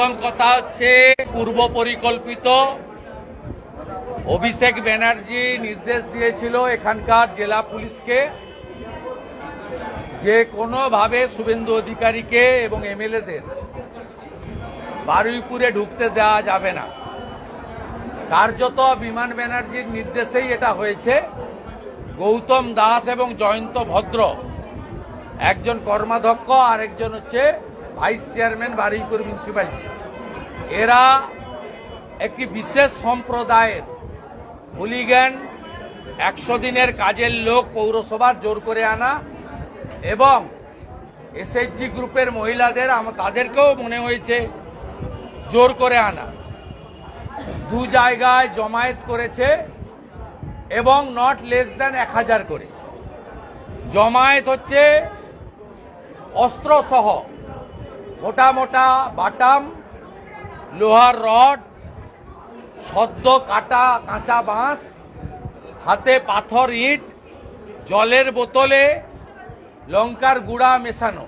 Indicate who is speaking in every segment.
Speaker 1: প্রথম কথা হচ্ছে পূর্ব পরিকল্পিত। অভিষেক ব্যানার্জি নির্দেশ দিয়েছিল এখানকার জেলা পুলিশকে যে কোনোভাবে শুভেন্দু অধিকারীকে এবং এমএলএদের বারুইপুরে ঢুকতে দেওয়া যাবে না। কার্যত বিমান ব্যানার্জির নির্দেশেই এটা হয়েছে। গৌতম দাস এবং জয়ন্ত ভদ্র, একজন কর্মাধ্যক্ষ আর একজন হচ্ছে ভাইস চেয়ারম্যান বারুইপুর মিউনিসিপ্যালিটি এরা একটি বিশেষ সম্প্রদায়ের হুলিগ্যান একশো দিনের কাজের লোক পৌরসভার জোর করে আনা এবং এসএইচজি গ্রুপের মহিলাদের তাদেরকেও মনে হয়েছে জোর করে আনা। দু জায়গায় জমায়েত করেছে এবং নট লেস দেন এক হাজার করে। জমায়েত হচ্ছে অস্ত্রসহ মোটা মোটা বাটাম, লোহার রড, সদ্য কাটা কাঁচা বাঁশ, হাতে পাথর ইট, জলের বোতলে লঙ্কার গুঁড়া মেশানো।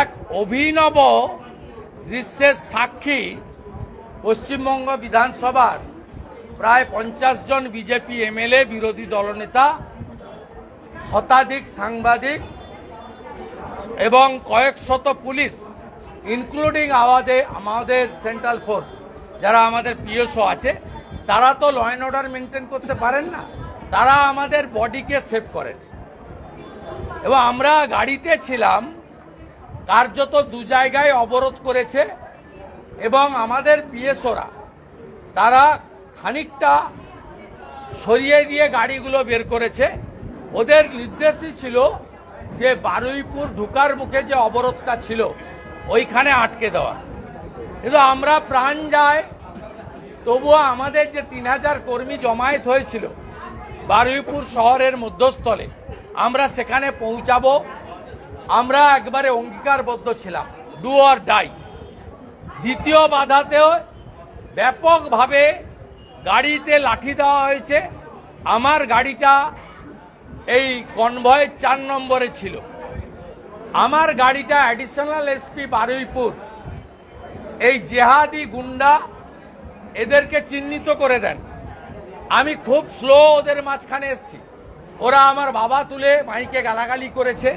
Speaker 1: এক অভিনব দৃশ্যের সাক্ষী পশ্চিমবঙ্গ বিধানসভার প্রায় পঞ্চাশ জন বিজেপি এমএলএ, বিরোধী দলনেতা, শতাধিক সাংবাদিক এবং কয়েক শত পুলিশ ইনক্লুডিং আমাদের আমাদের সেন্ট্রাল ফোর্স যারা আমাদের পিএসও আছে, তারা তো ল অ্যান্ড অর্ডার মেনটেন করতে পারেন না, তারা আমাদের বডিকে সেভ করেন। এবং আমরা গাড়িতে ছিলাম, কার্যত দু জায়গায় অবরোধ করেছে, এবং আমাদের পিএসওরা তারা খানিকটা সরিয়ে দিয়ে গাড়িগুলো বের করেছে। ওদের নির্দেশই ছিল যে বারুইপুর ঢুকার মুখে যে অবরোধটা ছিল, ওইখানে আটকে দেওয়া। কিন্তু আমরা প্রাণ যায়, তবুও আমাদের যে তিন হাজার কর্মী জমায়েত হয়েছিল বারুইপুর শহরের মধ্যস্থলে, আমরা সেখানে পৌঁছাবো। আমরা একবারে অঙ্গীকারবদ্ধ ছিলাম ডু অর ডাই দ্বিতীয় বাধাতেও ব্যাপকভাবে গাড়িতে লাঠি দেওয়া হয়েছে। আমার গাড়িটা এই কনভয়ের চার নম্বরে ছিল। আমার গাড়িটা অ্যাডিশনাল এসপি বারুইপুর। এই জেহাদি গুন্ডা এদেরকে চিহ্নিত করে দেন। আমি খুব স্লো ওদের মাঝখানে এসছি। ওরা আমার বাবা তুলে মাইকে গালাগালি করেছে।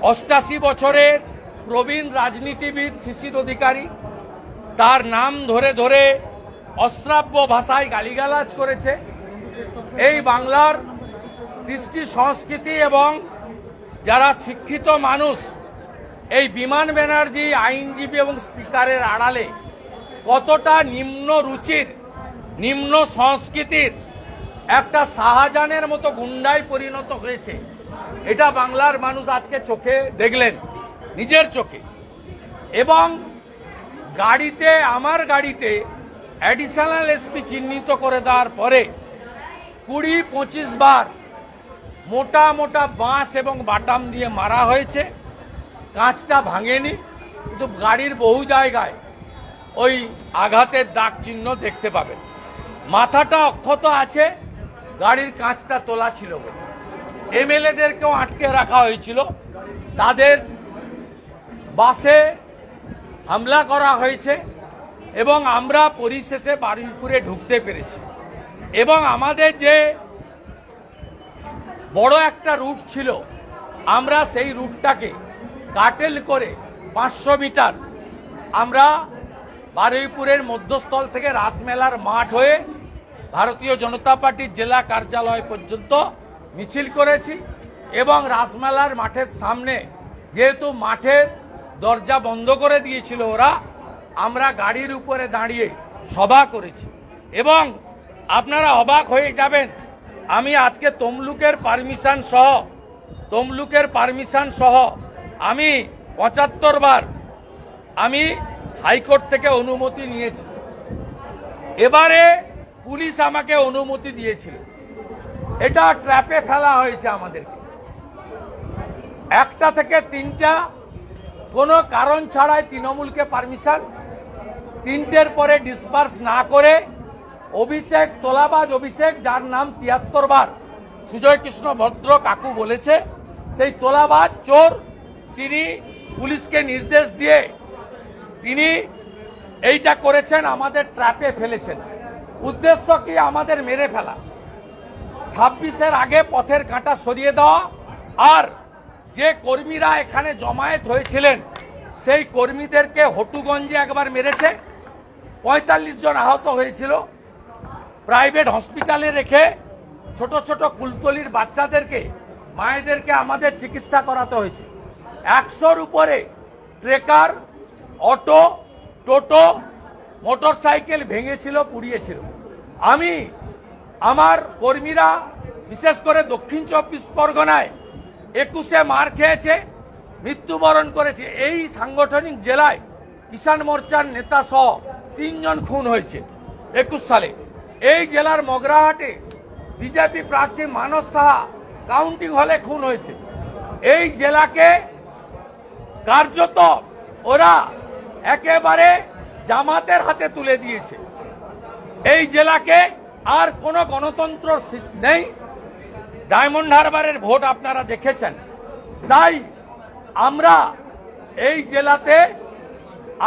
Speaker 1: অষ্টাশি বছরের প্রবীণ রাজনীতিবিদ শিশির অধিকারী, তার নাম ধরে ধরে অশ্রাব্য ভাষায় গালিগালাজ করেছে। এই বাংলার কৃষ্টি সংস্কৃতি এবং যারা শিক্ষিত মানুষ, এই বিমান ব্যানার্জি, আইনজীবী এবং স্পিকারের আড়ালে কতটা নিম্ন রুচির, নিম্ন সংস্কৃতির একটা শাহজাহানের মতো গুন্ডায় পরিণত হয়েছে, এটা বাংলার মানুষ আজকে চোখে দেখলেন, নিজের চোখে। এবং গাড়িতে, আমার গাড়িতে অ্যাডিশনাল এসপি চিহ্নিত করে দেওয়ার পরে কুড়ি, পঁচিশ বার মোটা মোটা বাঁশ এবং বাটাম দিয়ে মারা হয়েছে। কাঁচটা ভাঙেনি, কিন্তু গাড়ির বহু জায়গায় ওই আঘাতের দাগ চিহ্ন দেখতে পাবেন। মাথাটা অক্ষত আছে, গাড়ির কাঁচটা তোলা ছিল বলে। এমএলএদেরকেও আটকে রাখা হয়েছিল। তাদের বাসে হামলা করা হয়েছে এবং আমরা পরিশেষে বারুইপুরে ঢুকতে পেরেছি। এবং আমাদের যে বড় একটা রুট ছিল। আমরা সেই রুটটাকে কাটেল করে পাঁচশো মিটার আমরা বারুইপুরের মধ্যস্থল থেকে রাসমেলার মাঠ হয়ে ভারতীয় জনতা পার্টির জেলা কার্যালয় পর্যন্ত মিছিল করেছি এবং রাসমেলার মাঠের সামনে যেহেতু মাঠের দরজা বন্ধ করে দিয়েছিল ওরা, আমরা গাড়ির উপরে দাঁড়িয়ে সভা করেছি। এবং আপনারা অবাক হয়ে যাবেন আমি আজকে তমলুকের পারমিশন সহ, তমলুকের পারমিশন সহ আমি পঁচাত্তর বার আমি হাইকোর্ট থেকে অনুমতি নিয়েছি। এবারে পুলিশ আমাকে অনুমতি দিয়েছিল। এটা ট্র্যাপে ফেলা হয়েছে আমাদেরকে। একটা থেকে তিনটা, কোনো কারণ ছাড়াই তৃণমূলকে পারমিশন, তিনটের পরে ডিসপার্স না করে অভিষেক তোলাবাজ অভিষেক, যার নাম তিয়াত্তর বার সুজয় কৃষ্ণ ভদ্র কাকু বলেছে, সেই তোলাবাজ চোর, তিনি পুলিশকে নির্দেশ দিয়ে তিনি এইটা করেছেন, আমাদের ট্র্যাপে ফেলেছেন। উদ্দেশ্য কি? আমাদের মেরে ফেলা। ছাব্বিশের আগে পথের কাঁটা সরিয়ে দেওয়া, আর যে কর্মীরা এখানে জমায়েত হয়েছিলেন, সেই কর্মীদেরকে হটুগঞ্জে একবার মেরেছে। পঁয়তাল্লিশ জন আহত হয়েছিল। প্রাইভেট হসপিটালে রেখে ছোট ছোট কুলতলির বাচ্চাদেরকে, মায়েদেরকে আমাদের চিকিৎসা করাতে হয়েছে। একশোর উপরে ট্রেকার, অটো, টোটো, মোটরসাইকেল ভেঙেছিল, পুড়িয়েছিল। আমি, আমার কর্মীরা, বিশেষ করে দক্ষিণ চব্বিশ পরগনায় একুশে মার খেয়েছে, মৃত্যুবরণ করেছে। এই সাংগঠনিক জেলায় কিষাণ মোর্চার নেতা সহ তিনজন খুন হয়েছে একুশ সালে। এই জেলার মগরাহাটে বিজেপি প্রার্থী মানস সাহা কাউন্টিং হলে খুন হয়েছে। এই জেলাকে কার্যত ওরা একেবারে জামাতের হাতে তুলে দিয়েছে। এই জেলাকে আর কোনো গণতন্ত্র নেই। ডায়মন্ড হারবারের ভোট আপনারা দেখেছেন। তাই আমরা এই জেলাতে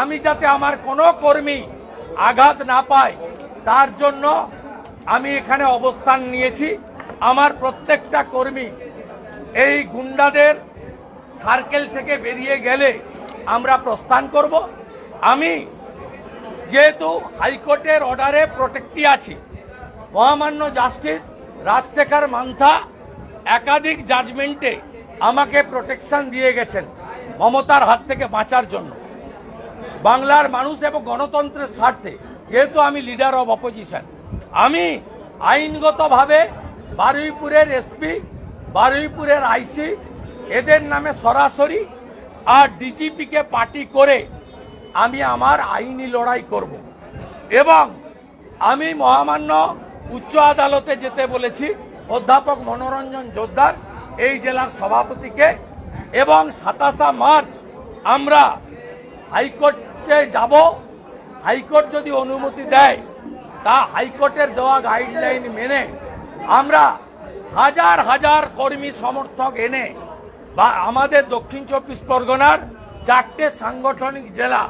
Speaker 1: আমি যাতে আমার কোনো কর্মী আঘাত না পায় তার জন্য আমি এখানে অবস্থান নিয়েছি। আমার প্রত্যেকটা কর্মী এই গুন্ডাদের সার্কেল থেকে বেরিয়ে গেলে আমরা প্রস্থান করব। আমি যেহেতু হাইকোর্টের অর্ডারে প্রোটেক্টি আছি, মহামান্য জাস্টিস রাজশেখর মান্থা একাধিক জাজমেন্টে আমাকে প্রোটেকশন দিয়ে গেছেন মমতার হাত থেকে বাঁচার জন্য। বাংলার মানুষ এবং গণতন্ত্রের স্বার্থে যেহেতু আমি লিডার অব অপোজিশন আমি আইনগতভাবে বারুইপুরের এসপি বারুইপুরের আইসি এদের নামে সরাসরি আর ডিজিপিকে পার্টি করে আমি আমার আইনি লড়াই করব। এবং আমি মহামান্য উচ্চ আদালতে যেতে বলেছি, অধ্যাপক মনোরঞ্জন জোদ্দার, এই জেলার সভাপতিকে। এবং সাতাশা মার্চ আমরা হাইকোর্টে যাব হাইকোর্ট যদি অনুমতি দেয়, তা হাইকোর্টের দেওয়া গাইডলাইন মেনে আমরা হাজার হাজার কর্মী সমর্থক এনে বা আমাদের দক্ষিণ চব্বিশ পরগনার চারটে সাংগঠনিক জেলা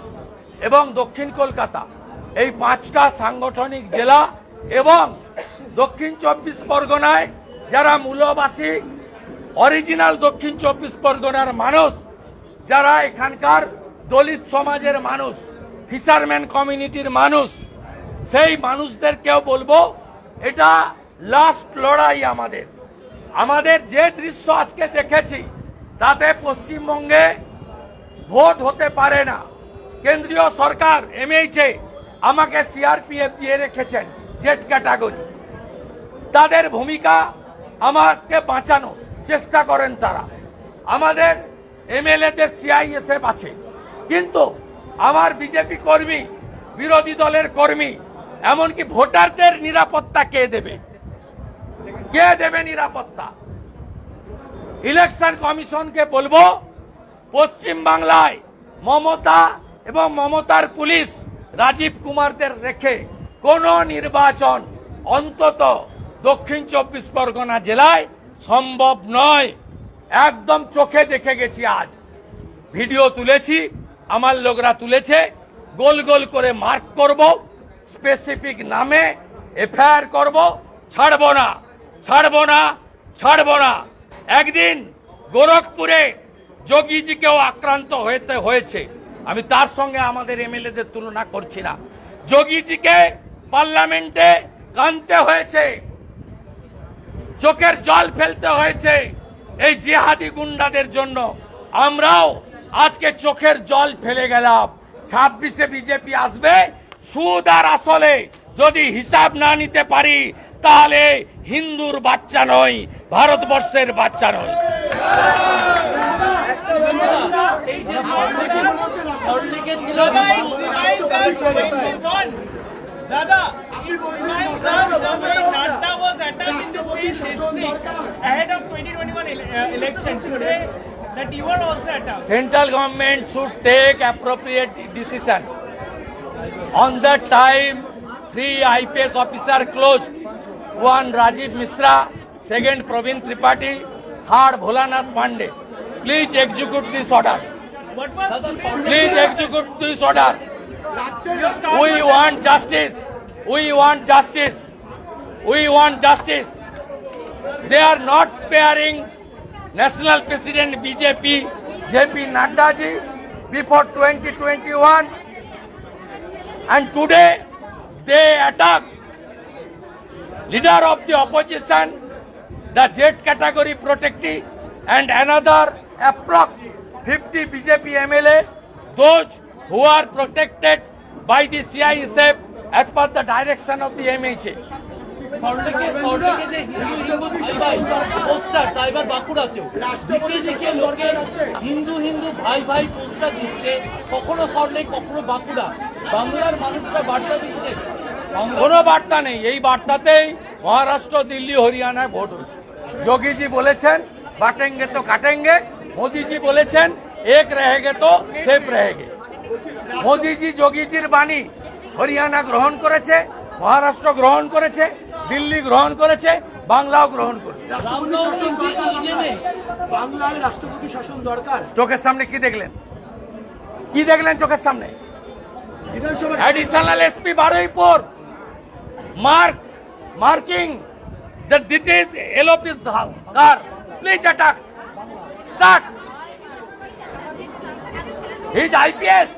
Speaker 1: এবং দক্ষিণ কলকাতা, এই পাঁচটা সাংগঠনিক জেলা এবং দক্ষিণ চব্বিশ পরগনায় যারা মূলবাসী অরিজিনাল দক্ষিণ চব্বিশ পরগনার মানুষ, যারা এখানকার দলিত সমাজের মানুষ ফিশারম্যান কমিউনিটির মানুষ, সেই মানুষদেরকেও বলব, এটা লাস্ট লড়াই আমাদের। আমাদের যে দৃশ্য আজকে দেখেছি, তাতে পশ্চিমবঙ্গে ভোট হতে পারে না। কেন্দ্রীয় সরকার এমএইচে আমাকে সিআরপিএফ দিয়ে রেখেছেন, জেট ক্যাটাগরি তাদের ভূমিকা আমাকে বাঁচানো চেষ্টা করেন তারা। আমাদের এমএলএদের সিআইএসএফ আছে। কিন্তু আমার বিজেপি কর্মী, বিরোধী দলের কর্মী, এমনকি ভোটারদের নিরাপত্তা কে দেবে? কে দেবে নিরাপত্তা? ইলেকশন কমিশনকে বলব, পশ্চিম বাংলায় মমতা এবং মমতার পুলিশ রাজীব কুমারদের রেখে কোন নির্বাচন অন্তত দক্ষিণ চব্বিশ পরগনা জেলায় সম্ভব নয়। একদম চোখে দেখে গেছি আজ। ভিডিও তুলেছি আমার লোকরা তুলেছে, গোল গোল করে মার্ক করব স্পেসিফিক নামে এফআইআর করব, ছাড়ব না ছাড়ব না, ছাড়বো না। একদিন গোরখপুরে যোগীজিকেও আক্রান্ত হয়েতে হয়েছে। আমি তার সঙ্গে আমাদের এমএলএদের তুলনা করছি না। যোগীজিকে পার্লামেন্টে কানতে হয়েছে, চোখের জল ফেলতে হয়েছে এই জিহাদি গুন্ডাদের জন্য। আমরাও আজকে চোখের জল ফেলে গেলাম। ছাব্বিশে বিজেপি আসবে, সুদ আর আসলে। যদি হিসাব না নিতে পারি, তাহলে হিন্দুর বাচ্চা নয় ভারতবর্ষের বাচ্চা নয়
Speaker 2: that you are also attacked.
Speaker 1: Central government should take appropriate decision. On that time, three IPS officer closed. One Rajiv Misra, second Praveen Tripathi, third Bholanath Pandey. Please execute this order.
Speaker 2: What was
Speaker 1: Please execute this order. We want justice. We want justice. We want justice. They are not sparing National President BJP, JP Nadda ji, before 2021. And today they attack leader of the opposition, the Z category protectee, and another approx 50 BJP MLA, those who are protected by the CISF as per the direction of the MHA.
Speaker 3: Hindu Hindu ভাই ভাই poster বাঁকুড়াতেও। Hindu Hindu ভাই ভাই দিচ্ছে। কখনো সল্টলেক কখনো বাঁকুড়া। বাংলার মানুষরা বার্তা দিচ্ছে।
Speaker 1: কোনো বার্তা নেই। এই বার্তাতেই মহারাষ্ট্র, দিল্লি, হরিয়ানায় ভোট হয়েছে। যোগীজি বলেছেন, বাটেঙ্গে তো কাটেঙ্গে। মোদিজি বলেছেন, এক রহেগে তো সেফ রহেগে। মোদিজি, যোগীজির বাণী হরিয়ানা গ্রহণ করেছে, মহারাষ্ট্র গ্রহণ করেছে। দিল্লি গ্রহণ করেছে বাংলাও গ্রহণ করেছে
Speaker 3: ইডেনে
Speaker 4: বাংলায় রাষ্ট্রপতি শাসন দরকার
Speaker 1: চোখের সামনে কি দেখলেন কি দেখলেন চোখের সামনে Baruipur mark marking that this is LOP's car. Please attack. Start. He is IPS.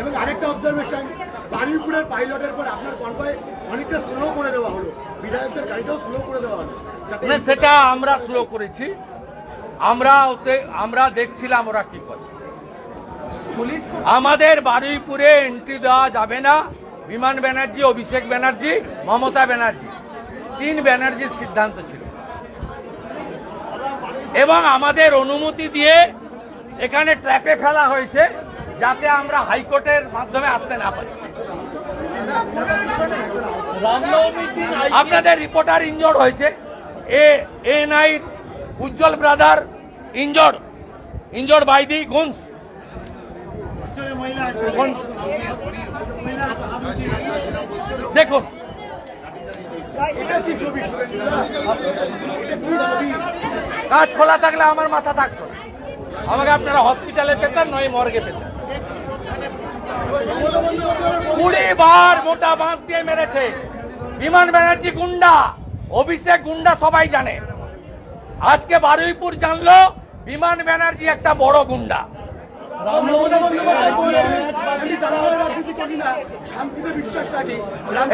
Speaker 4: এবং আরেকটা অবজারভেশন বারুইপুরের পাইলটের পর আপনার কনভয় অনেকটা স্লো করে দেওয়া হলো। বিধায়কদের গাড়িটাও স্লো করে দেওয়া হলো।
Speaker 1: মানে সেটা আমরা স্লো করেছি। আমরা ওতে আমরা দেখছিলাম ওরা কি করে। আমাদের বারুইপুরে এন্ট্রি দেওয়া যাবে না। বিমান ব্যানার্জি অভিষেক ব্যানার্জি মমতা ব্যানার্জি। তিন ব্যানার্জির সিদ্ধান্ত ছিল। এবং আমাদের অনুমতি দিয়ে এখানে ট্র্যাপে ফেলা হয়েছে যাতে আমরা হাইকোর্টের মাধ্যমে আসতে না পারি। আপনাদের রিপোর্টার ইনজোর্ড হয়েছে। A NI Ujjwal brother injured. Injured by the goons. দেখুন। কাজ খোলা থাকলে আমার মাথা থাকতো। আমাকে আপনারা হসপিটালে পেতেন, নয় মর্গে পেতেন। কুড়ি বার মোটা বাঁশ দিয়ে মেরেছে। বিমান ব্যানার্জি গুন্ডা, অভিষেক গুন্ডা সবাই জানে। আজকে বারুইপুর জানলো, বিমান ব্যানার্জি একটা বড় গুন্ডা।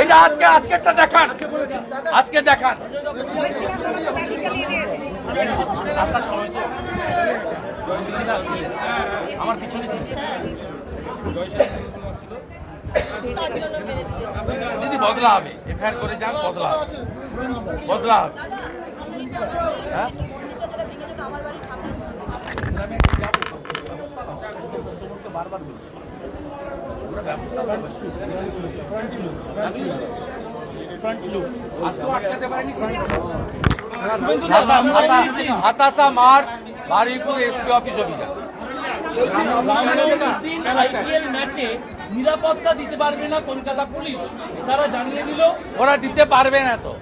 Speaker 1: এটা আজকে আজকেরটা দেখান। আজকে দেখান। আসার সময় দিদি, বদলা হবে। এফআইআর করে যান, বদলা হবে। বদলা হবে। হ্যাঁ? বারবার বলছি ওরা ব্যবস্থা সাতাশা মার্চ বারুইপুর এসপি অফিস অভিযান
Speaker 3: দিন আইপিএল ম্যাচে নিরাপত্তা দিতে পারবে না কলকাতা পুলিশ। তারা জানিয়ে দিল,
Speaker 1: ওরা দিতে পারবে না তো।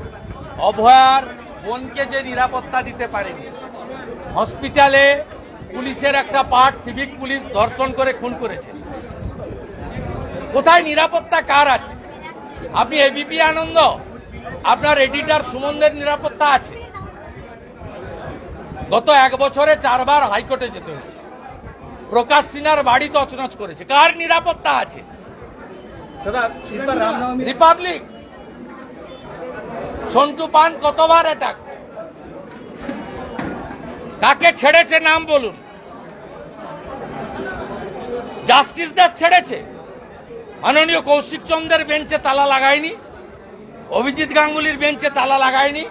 Speaker 1: অভয়ার বোনকে যে নিরাপত্তা দিতে পারেনি। হসপিটালে পুলিশের একটা পার্ট, সিভিক পুলিশ ধর্ষণ করে খুন করেছে। কোথায় নিরাপত্তা? কার আছে? আপনি এবিপি আনন্দ? আপনার এডিটর সুমনদের নিরাপত্তা আছে? গত এক বছরে চারবার হাইকোর্টে যেতে হয়েছে। প্রকাশ সিনহার বাড়ি তছনছ করেছে। কার নিরাপত্তা আছে? রিপাবলিক। সন্টু পান, কতবার অ্যাটাক কাকে ছেড়েছে নাম বলুন। জাস্টিস দাস ছেড়েছে। মাননীয় কৌশিক চন্দ্রের বেঞ্চে তালা লাগায়নি। অভিজিৎ গাঙ্গুলির বেঞ্চে তালা লাগায়নি।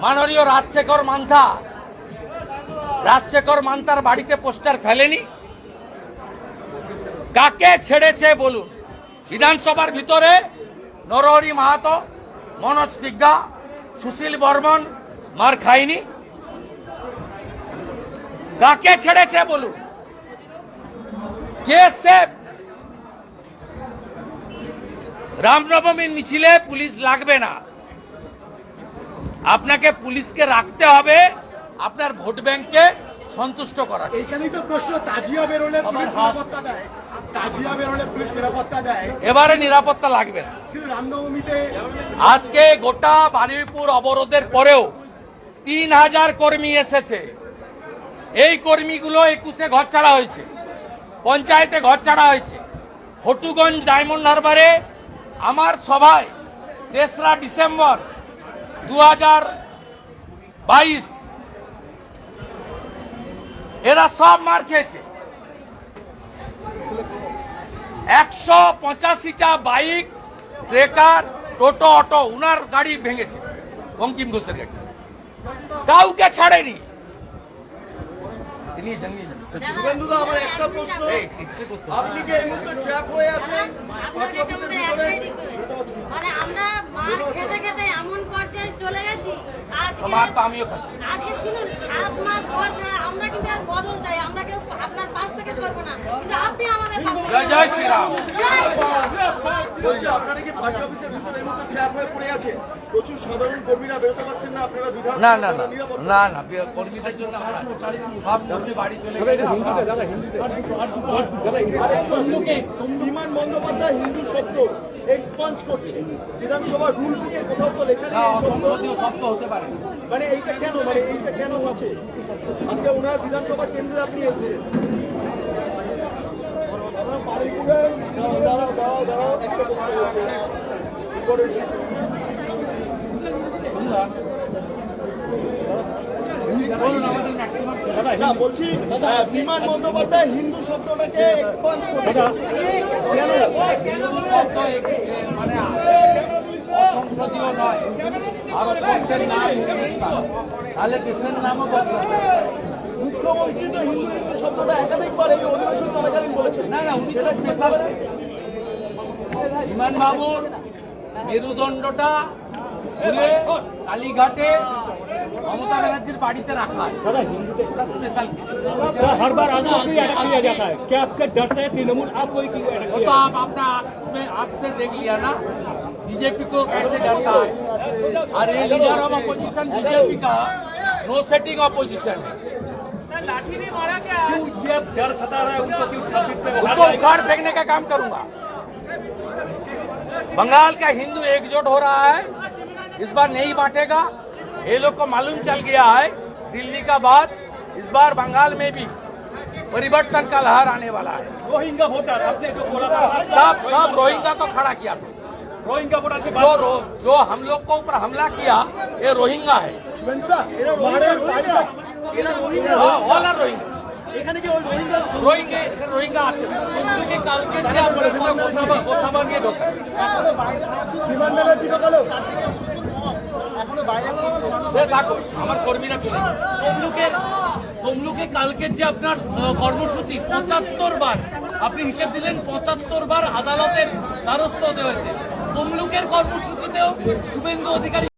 Speaker 1: মাননীয় রাজশেখর মান্থা। রাজশেখর মান্তার বাড়িতে পোস্টার ফেলেনি। কাকে ছেড়েছে বলুন? বিধানসভার ভিতরে নরহরি মাহাতো মনোজ টিগ্গা সুশীল বর্মন মার খায়নি কাকে ছেড়েছে বলুন? কে সেফ? রামনবমীর মিছিলে পুলিশ লাগবে না। আপনাকে পুলিশকে রাখতে হবে আপনার ভোট ব্যাংকে সন্তুষ্ট করার।
Speaker 4: এইখানেই তো প্রশ্ন তাজিয়া বেরোলে পুলিশ নিরাপত্তা দেয়।
Speaker 1: এবারে নিরাপত্তা লাগবে না। আজকে গোটা বারুইপুর অবরোধের পরেও তিন হাজার কর্মী এসেছে। এই কর্মীগুলো একুশে ঘর ছাড়া হয়েছে পঞ্চায়েতে ঘর ছাড়া হয়েছে। হটুগঞ্জ ডায়মন্ড হারবারে আমার সভায় তেসরা ডিসেম্বর দু হাজার বাইশ এরা সব মার খেয়েছে। একশো পঁচাশিটা বাইক ট্রেকার টোটো অটো উনার গাড়ি ভেঙেছে বঙ্কিম ঘোষের গাড়ি। কাউকে ছাড়েনি।
Speaker 5: আপনি কি এই মুহূর্তে ট্র্যাপ হয়ে আছেন।
Speaker 6: মানে আমরা খেতে খেতে এমন পর্যায়ে চলে গেছি আজকে আজকে শুনুন সাত মাস পর আমরা কিন্তু আর বদল চাই আমরা কেউ আপনার পাশ থেকে সরবো না কিন্তু আপনি আমাদের পাশ থেকে
Speaker 1: জয় জয় শ্রীরাম।
Speaker 5: বলছি আপনারা কি পার্টি অফিসের ভিতরে এই মুহূর্তে ট্র্যাপ হয়ে পড়ে আছে? প্রচুর সাধারণ কর্মীরা বেরোতে পারছেন না আপনারা বিধান
Speaker 1: না না না। না না কর্মীদের জন্য আমরা সব কর্মী বাড়ি চলে গেলে আমরা-
Speaker 3: তমলুকে
Speaker 5: বিমান বন্দ্যোপাধ্যায় হিন্দু শব্দ এক্সপাঞ্জ করছে। বিধানসভার রুল বুকে কোথাও তো লেখা নেই এই শব্দ
Speaker 1: হতে পারে।
Speaker 5: মানে এইটা কেন? মানে এইটা কেন হচ্ছে আজকে ওনার বিধানসভা কেন্দ্রে আপনি এসেছেন। না? বলছি বিমান বন্দ্যোপাধ্যায় হিন্দু শব্দটাকে এক্সপান্স করছে। কেন?
Speaker 1: শব্দ এক- মানে অসংসদীয় নয় ভারতবর্ষের নাম হিন্দুস্তান তাহলে দেশের নামও বদলাতে হবে।
Speaker 5: মুখ্যমন্ত্রী তো হিন্দু হিন্দু শব্দটা একাধিকবার এই অধিবেশন চলাকালীন বলেছেন
Speaker 1: না না উনি তো স্পেশাল বিমান বাবুর মেরুদণ্ডটা খুলে কালীঘাটে মমতা ব্যানার্জির বাড়িতে রাখা হয় ওটা স্পেশাল
Speaker 7: हर बार आगे किया किया जाता है क्या आपसे डरते हैं तृणमूल आपको ही किया
Speaker 1: वो तो आप अपना आँख में आँख से देख लिया ना बीजेपी को कैसे डरता है? और ये लीडर ऑफ़ अपोजिशन बीजेपी का। नो सेटिंग अपोजिशन
Speaker 2: लाठी ने मारा क्या?
Speaker 7: ये डर सता रहा है? उनको क्यों छब्बीस में
Speaker 1: उसको उखाड़ फेंकने का काम करूँगा। बंगाल का हिंदू एकजुट हो रहा है। इस बार नहीं बांटेगा। ये लोग को मालूम चल गया है दिल्ली का बाद इस बार बंगाल में भी परिवर्तन का लहर आने वाला है।
Speaker 7: रोहिंगा था।
Speaker 1: सब सब रोहिंगा को खड़ा किया था।
Speaker 7: रोहिंगा वोटर के
Speaker 1: जो रो, जो हम लोग को ऊपर हमला किया ये रोहिंगा है
Speaker 4: শুভেন্দুদা
Speaker 5: এরা রোহিঙ্গা রোহিঙ্গা এরা রোহিঙ্গা
Speaker 1: ऑल आर रोहिंगा
Speaker 5: এখানে কি ওই রোহিঙ্গা
Speaker 1: রোহিঙ্গে রোহিঙ্গা আছে কিন্তু কালকে যে আপনার গোসাবা গোসাবা নিয়ে ঢোকে
Speaker 4: বিমান ব্যানার্জি ঢোকালো
Speaker 1: সে থাকুক আমার কর্মীরা চলে গেছে
Speaker 3: তমলুকের তমলুকে কালকের যে আপনার আহ, কর্মসূচি পঁচাত্তর বার আপনি হিসেব দিলেন পঁচাত্তর বার আদালতের দ্বারস্থ হতে হয়েছে তমলুকের কর্মসূচিতেও শুভেন্দু অধিকারী